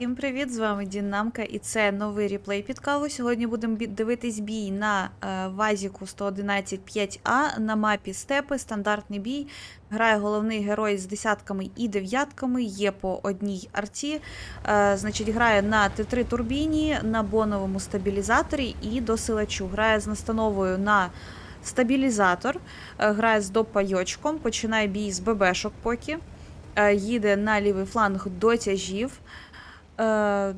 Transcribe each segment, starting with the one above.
Всім привіт! З вами Дінамка, і це новий реплей під каву. Сьогодні будемо дивитись бій на е, Вазіку 111 5А на мапі Степи. Стандартний бій. Грає головний герой з десятками і дев'ятками. Є по одній арті. Е, значить, грає на Т3 турбіні, на боновому стабілізаторі і досилачу. Грає з настановою на стабілізатор, е, грає з допайочком, починає бій з ББшок поки. Їде на лівий фланг до тяжів. Е,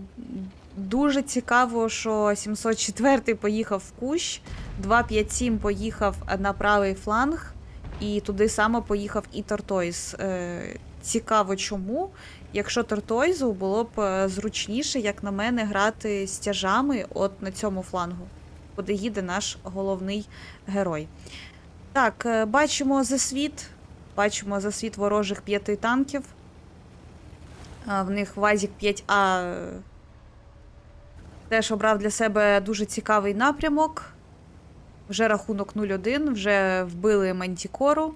дуже цікаво, що 704 поїхав в кущ, 257 поїхав на правий фланг, і туди само поїхав і Тортойз. Е, цікаво, чому. Якщо Тортойзу було б е, зручніше, як на мене, грати з тяжами от на цьому флангу, куди їде наш головний герой. Так, е, бачимо засвіт. Бачимо засвіт ворожих п'яти танків. В них Вазік 5А е, теж обрав для себе дуже цікавий напрямок. Вже рахунок 0-1, вже вбили Мантікору.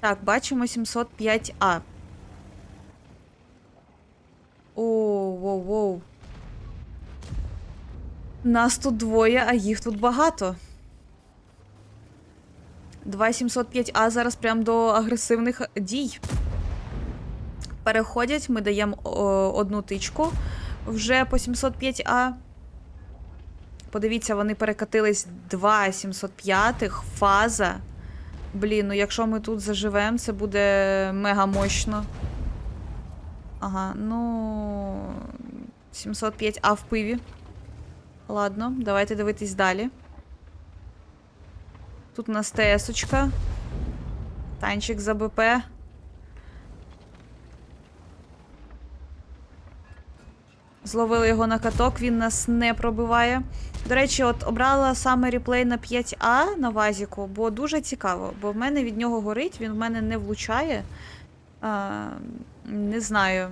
Так, бачимо 705А. О, воу, воу. Нас тут двоє, а їх тут багато. 2705А зараз прям до агресивних дій переходять, ми даємо одну тичку вже по 705А. Подивіться, вони перекатились 2 705 фаза. Блін, ну якщо ми тут заживемо, це буде мега мощно. Ага, ну. 705А в пиві. Ладно, давайте дивитись далі. Тут у нас ТС-очка. Танчик за БП. Зловили його на каток, він нас не пробиває. До речі, от обрала саме реплей на 5А на Вазіку, бо дуже цікаво, бо в мене від нього горить, він в мене не влучає. А, не знаю.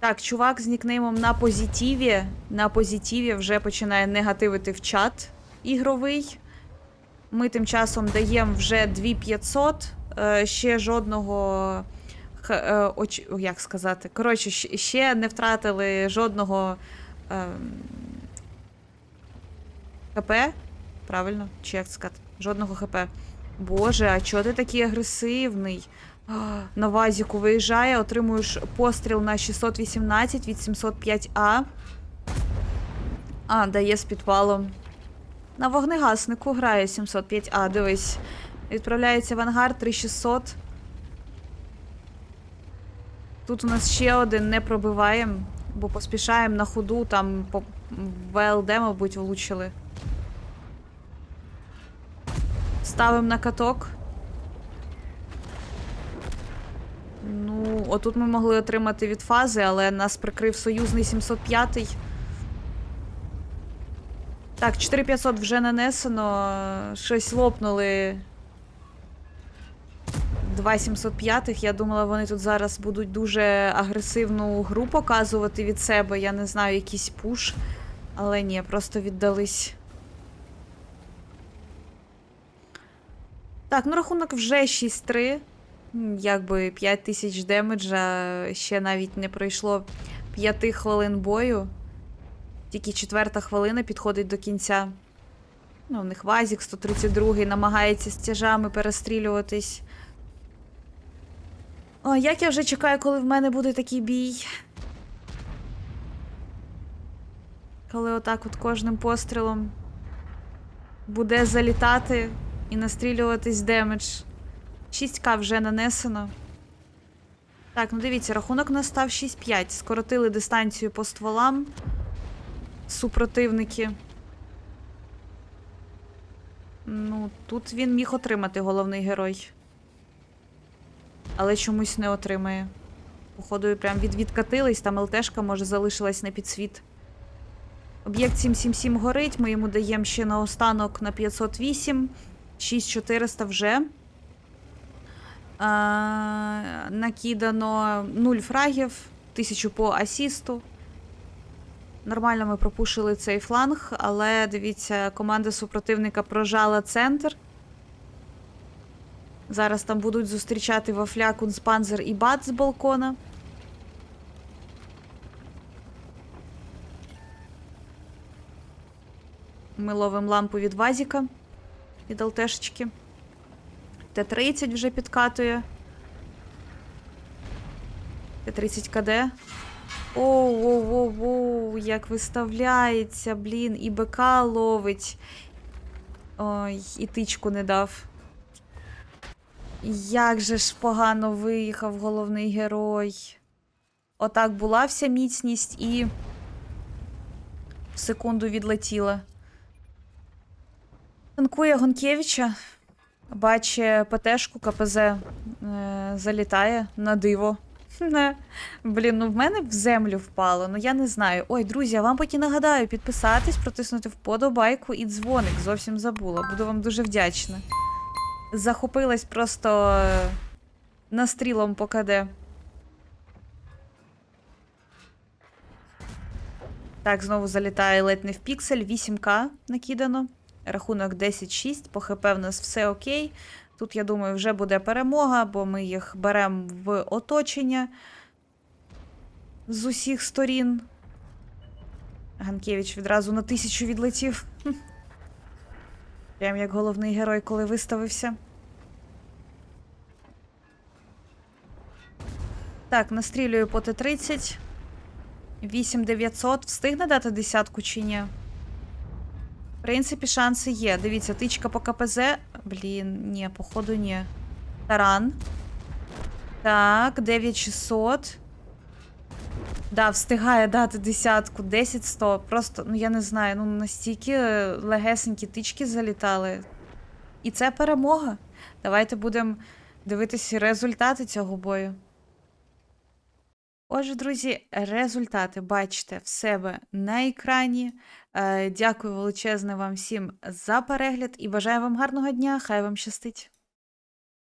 Так, чувак з нікнеймом на позитиві. На позитиві вже починає негативити в чат ігровий. Ми тим часом даємо вже 2500. Е, ще жодного. Е, оч, як сказати? Коротше, ще не втратили жодного е, ХП. Правильно? Чи як сказати? Жодного ХП. Боже, а чого ти такий агресивний? На вазіку виїжджає, отримуєш постріл на 618 від 705А. А, дає з підпалом. На вогнегаснику грає 705А, дивись. Відправляється в ангар 3600. Тут у нас ще один не пробиваємо, бо поспішаємо на ходу, там по ВЛД, мабуть, влучили. Ставимо на каток. Ну, отут ми могли отримати від фази, але нас прикрив союзний 705. Так, 4500 вже нанесено. Щось лопнули. 2705. Я думала, вони тут зараз будуть дуже агресивну гру показувати від себе. Я не знаю, якийсь пуш. Але ні, просто віддались. Так, ну рахунок вже 6-3. Якби 5 тисяч демеджа ще навіть не пройшло 5 хвилин бою. Тільки четверта хвилина підходить до кінця. Ну, у них Вазік 132 намагається з тяжами перестрілюватись. О, як я вже чекаю, коли в мене буде такий бій. Коли отак от кожним пострілом буде залітати і настрілюватись демедж. 6к вже нанесено. Так, ну дивіться, рахунок у нас став 6-5. Скоротили дистанцію по стволам. Супротивники. Ну, тут він міг отримати головний герой. Але чомусь не отримає. Походу, прям від відкатились, там ЛТшка, може, залишилась на підсвіт. Об'єкт 777 горить, ми йому даємо ще наостанок на 508, 6400 вже. А, накидано 0 фрагів, 1000 по асісту. Нормально ми пропушили цей фланг, але дивіться, команда супротивника прожала центр. Зараз там будуть зустрічати вафля, кунспанзер і бат з балкона. Ми ловимо лампу від вазіка від алтешечки. Т-30 вже підкатує. Т-30 КД. Оу, оу, оу, оу, як виставляється, блін, і БК ловить. Ой, і тичку не дав. Як же ж погано виїхав головний герой. Отак була вся міцність і секунду відлетіла. Танкує Гонкевича, бачить ПТшку КПЗ, е, залітає на диво. Блін, ну в мене в землю впало, ну я не знаю. Ой, друзі, а вам потім нагадаю підписатись, протиснути вподобайку і дзвоник. Зовсім забула. Буду вам дуже вдячна. Захопилась просто е, настрілом по КД. Так, знову залітає ледь не в піксель. 8К накидано. Рахунок 10-6. По ХП в нас все окей. Тут, я думаю, вже буде перемога, бо ми їх беремо в оточення з усіх сторін. Ганкевич відразу на тисячу відлетів. Прям як головний герой, коли виставився. Так, настрілюю по Т-30. 8900. Встигне дати десятку чи ні? В принципі, шанси є. Дивіться, тичка по КПЗ. Блін, ні, походу, ні. Таран. Так, 9600. Да, встигає дати десятку. 10-100. Просто, ну я не знаю, ну настільки легесенькі тички залітали. І це перемога. Давайте будемо дивитися результати цього бою. Отже, друзі, результати бачите в себе на екрані. Е, Дякую величезне вам всім за перегляд і бажаю вам гарного дня. Хай вам щастить!